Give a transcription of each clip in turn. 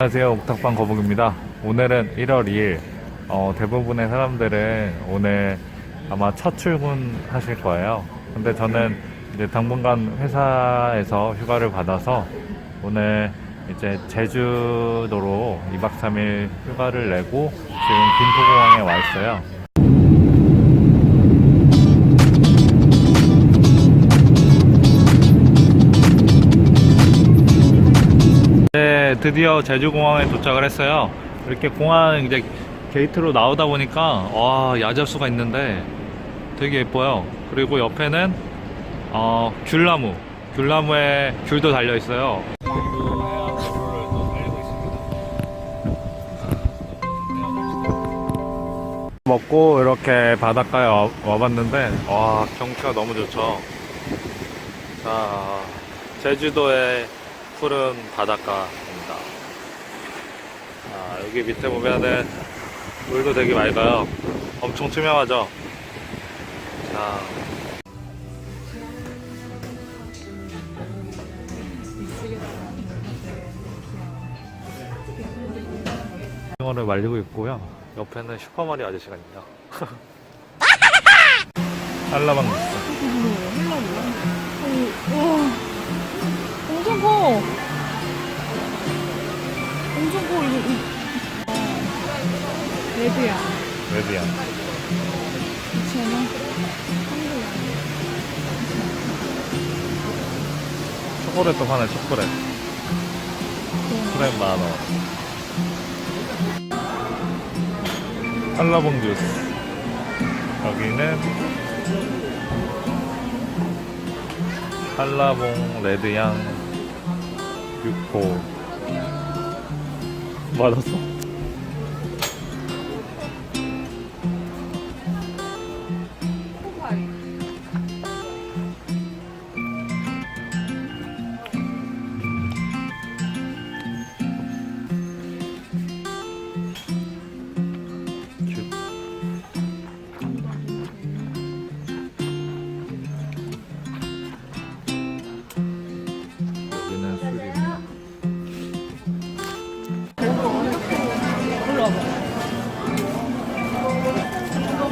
안녕하세요. 옥탑방 거북입니다. 오늘은 1월 2일. 어, 대부분의 사람들은 오늘 아마 첫 출근 하실 거예요. 근데 저는 이제 당분간 회사에서 휴가를 받아서 오늘 이제 제주도로 2박 3일 휴가를 내고 지금 김포공항에 와 있어요. 드디어 제주공항에 도착을 했어요. 이렇게 공항 이제 게이트로 나오다 보니까 와 야자수가 있는데 되게 예뻐요. 그리고 옆에는 어, 귤나무, 귤나무에 귤도 달려 있어요. 먹고 이렇게 바닷가에 와, 와봤는데 와 경치가 너무 좋죠. 자 제주도의 푸른 바닷가입니다. 아, 여기 밑에 보면은 물도 되게 맑아요. 엄청 투명하죠. 자. 오늘 말리고 있고요. 옆에는 슈퍼마리오 아저씨가 있네요. 알라방 있어. 엄청 커. 커, 이거. 이- 레드야. 웨비야. 2,000원? 초콜릿도 하나 초콜릿. 초콜릿 만 원. 한라봉 주스. 여기는 한라봉 레드향 6호. 맞았어?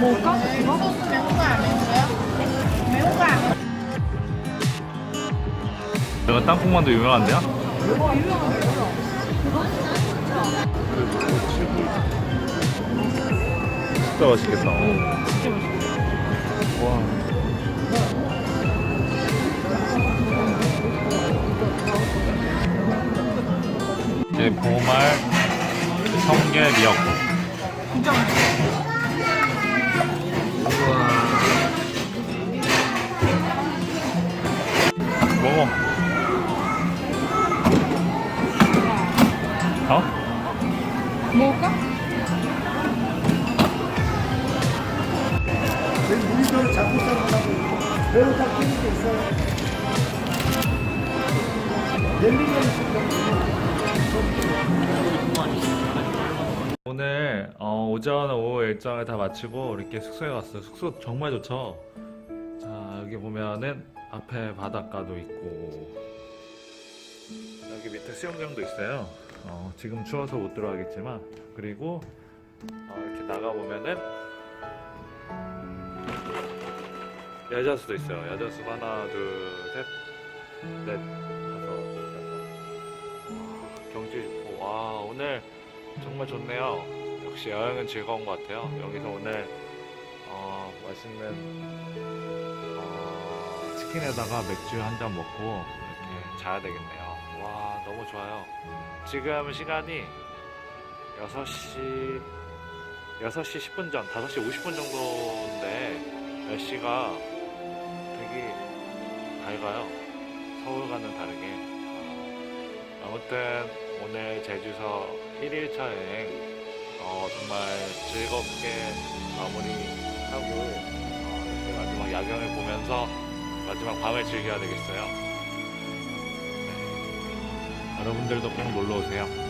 먹을까? 이거? 여기 땅콩만두 유명한데요? 어, 유명한 거야. 진짜 맛있겠다. 진짜 맛있어. 와. 이제 보말 성게 미역국. 진짜 맛있어. 먹어. 어? 먹을까? 물도 자꾸 싸고 배로 다 끼는 게 있어요. 오늘 어, 오전 오후 일정을 다 마치고 이렇게 숙소에 왔어요. 숙소 정말 좋죠. 자 여기 보면은 앞에 바닷가도 있고 여기 밑에 수영장도 있어요. 어, 지금 추워서 못 들어가겠지만 그리고 어, 이렇게 나가 보면은 야자수도 있어요. 야자수 하나 둘셋넷 다섯 경치 좋고 와 오늘 정말 좋네요. 역시 여행은 즐거운 것 같아요. 여기서 오늘 어, 맛있는 어, 치킨에다가 맥주 한 잔 먹고 이렇게 자야 되겠네요. 와 너무 좋아요. 지금 시간이 6시 6시 10분 전, 5시 50분 정도인데 날씨가 되게 밝아요. 서울 가는 다르게. 어, 아무튼 오늘 제주서 1일차 여행 어, 정말 즐겁게 마무리하고 어, 마지막 야경을 보면서 마지막 밤을 즐겨야 되겠어요. 네. 여러분들도 꼭 놀러 오세요.